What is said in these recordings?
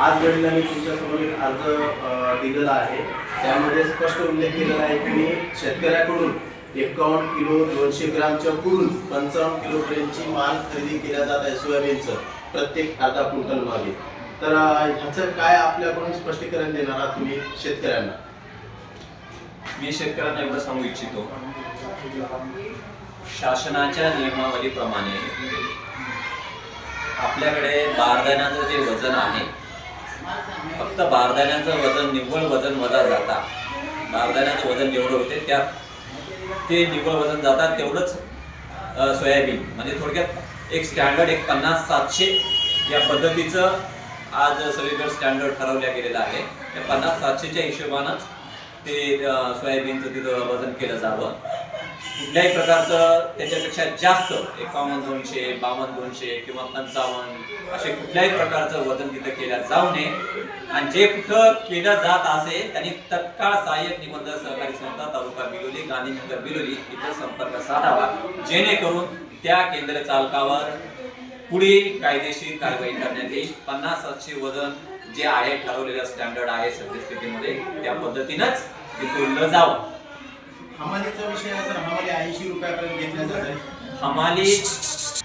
आज घडीला मी तुमच्यासमोर एक अर्ज दिलेला आहे. त्यामध्ये स्पष्ट उल्लेख केलेला आहे की मी शेतकऱ्याकडून एकावन्न किलो दोनशे ग्रामच्या पुढून पंचावन्न किलोपर्यंतची माल खरेदी केल्या जात आहे सोयाबीनचं प्रत्येक अर्धा क्विंटल मागे. तर ह्याचं काय आपल्याकडून स्पष्टीकरण देणार आहात तुम्ही शेतकऱ्यांना? मी शेतकऱ्यांना एवढं सांगू इच्छितो. शासनाच्या नियमावलीप्रमाणे आपल्याकडे बारदाण्याचं जे वजन आहे फक्त बारदाण्याचं वजन निव्वळ वजन वजा जाता. बारदाण्याचं वजन जेवढं होते त्या ते निव्वळ वजन जातात तेवढंच सोयाबीन. म्हणजे थोडक्यात एक स्टँडर्ड एक पन्नास सातशे या पद्धतीचं आज सगळीकडे स्टँडर्ड ठरवल्या गेलेलं आहे. त्या पन्नास सातशेच्या हिशोबानंच ते सोयाबीनचं तिथं वजन केलं जावं. कुठल्याही प्रकारचं त्याच्यापेक्षा जास्त एकावन्न दोनशे बावन्न दोनशे किंवा पंचावन्न असे कुठल्याही प्रकारचं वजन तिथं केलं जाऊ नये. आणि जे कुठं केलं जात असेल त्यांनी तत्काळ सहाय्यक निबंध सहकारी संस्था तालुका बिलोली गांधीनगर बिलोली इथं संपर्क साधावा. जेणेकरून त्या केंद्र चालकावर पुढील कायदेशीर कारवाई करण्यात येईल. पन्नास सातशे वजन जे आहे ठरवलेलं स्टँडर्ड आहे सद्यस्थितीमध्ये त्या पद्धतीनंच ते जावं. हमालीचा विषय आहे सर हमाली ऐंशी रुपयापर्यंत घेतल्या जात आहे. हमाली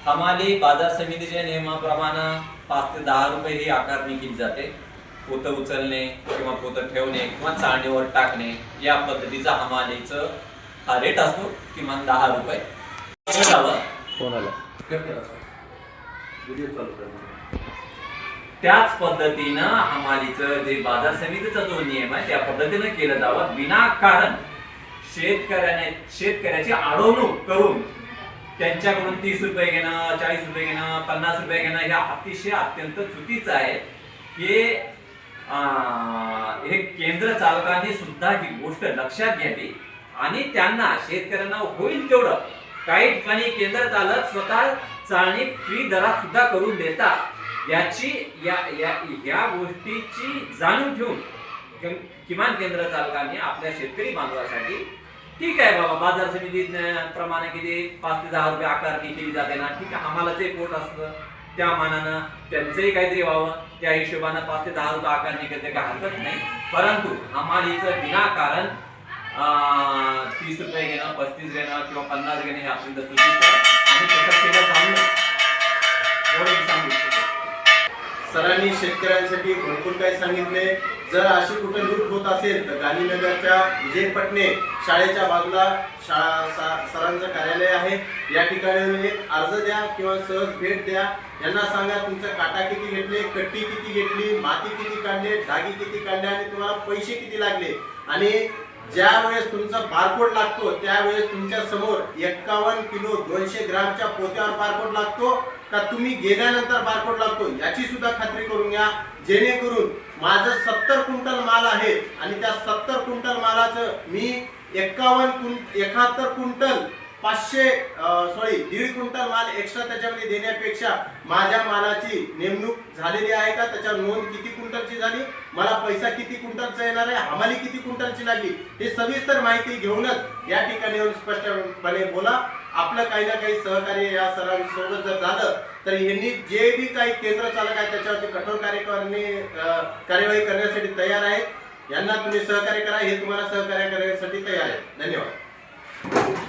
हमाली बाजार समितीच्या नियमाप्रमाणे पाच ते दहा रुपये ही आकारणी केली जाते. पोतं उचलणे किंवा पोतं ठेवणे किंवा चाळणीवर टाकणे या पद्धतीचा हमालीचं हा रेट असतो किमान दहा रुपये. जावं. त्याच पद्धतीनं हमालीचं जे बाजार समितीचा जो नियम आहे त्या पद्धतीनं केलं जावं विनाकारण शेतकऱ्याने शेतकऱ्याची अडवणूक करून त्यांच्याकडून तीस रुपये घेणं चाळीस रुपये घेणं पन्नास रुपये घेणं हे अतिशय अत्यंत चुकीचं आहे. हे हे केंद्र चालकांनी सुद्धा ही गोष्ट लक्षात घ्यावी. आणि त्यांना शेतकऱ्यांना होईल तेवढं. काही ठिकाणी केंद्र चालक स्वतः चालणी फ्री दरात सुद्धा करून देतात. याची या या या गोष्टीची जाणीव ठेवून किमान केंद्र चालकांनी आपल्या शेतकरी बांधवासाठी ठीक आहे बाबा बाजार समिती प्रमाणे किती पाच ते दहा रुपये आकारणी केली जाते ना ठीक आहे. आम्हाला ते पोट असतं त्या मानानं त्यांचंही काहीतरी व्हावं. त्या हिशोबानं पाच ते दहा रुपये आकारणी करते काय हरकत नाही. परंतु हमालीचं विनाकारण तीस रुपये घेणं पस्तीस घेणं किंवा पन्नास घेणं हे अत्यंत चुकीचं आणि तसं केलं एवढं सांगू सरांनी शेतकऱ्यांसाठी भरपूर काही सांगितले. जर अशी कुठे लूट होत असेल तर गांधीनगरच्या विजय पटणे शाळेच्या बाजूला शाळा सा- सरांचं कार्यालय आहे. या ठिकाणी अर्ज द्या किंवा सहज भेट द्या. यांना सांगा तुमचं काटा किती घेतले कट्टी किती घेतली माती किती काढली डागी किती काढले आणि तुम्हाला पैसे किती लागले. आणि ज्या वेळेस तुमचा बारकोड लागतो त्यावेळेस तुमच्यासमोर एक्कावन्न किलो दोनशे ग्रामच्या पोत्यावर बारकोड लागतो का तुम्ही गेल्यानंतर बारकोड लागतो याची सुद्धा खात्री करून घ्या. जेणेकरून माझं सत्तर क्विंटल माल आहे आणि त्या सत्तर क्विंटल मालाचं मी एक्कावन्न क्विं एकाहत्तर क्विंटल पाचशे सॉरी दीड क्विंटल माल एक्स्ट्रा त्याच्यामध्ये देण्यापेक्षा माझ्या मालाची नेमणूक झालेली आहे का? त्याच्यावर नोंद किती क्विंटलची झाली? मला पैसा किती क्विंटलचा येणार आहे? हमाली किती क्विंटलची लागली? हे सविस्तर माहिती घेऊनच या ठिकाणी येऊन स्पष्टपणे बोला. आपलं काही ना काही सहकार्य या सरांसोबत जर झालं तर यांनी जे बी काही केंद्र चालक आहे त्याच्यावरती कठोर कार्यकारणी कार्यवाही करण्यासाठी तयार आहेत. यांना तुम्ही सहकार्य करा. हे तुम्हाला सहकार्य करण्यासाठी तयार आहे धन्यवाद.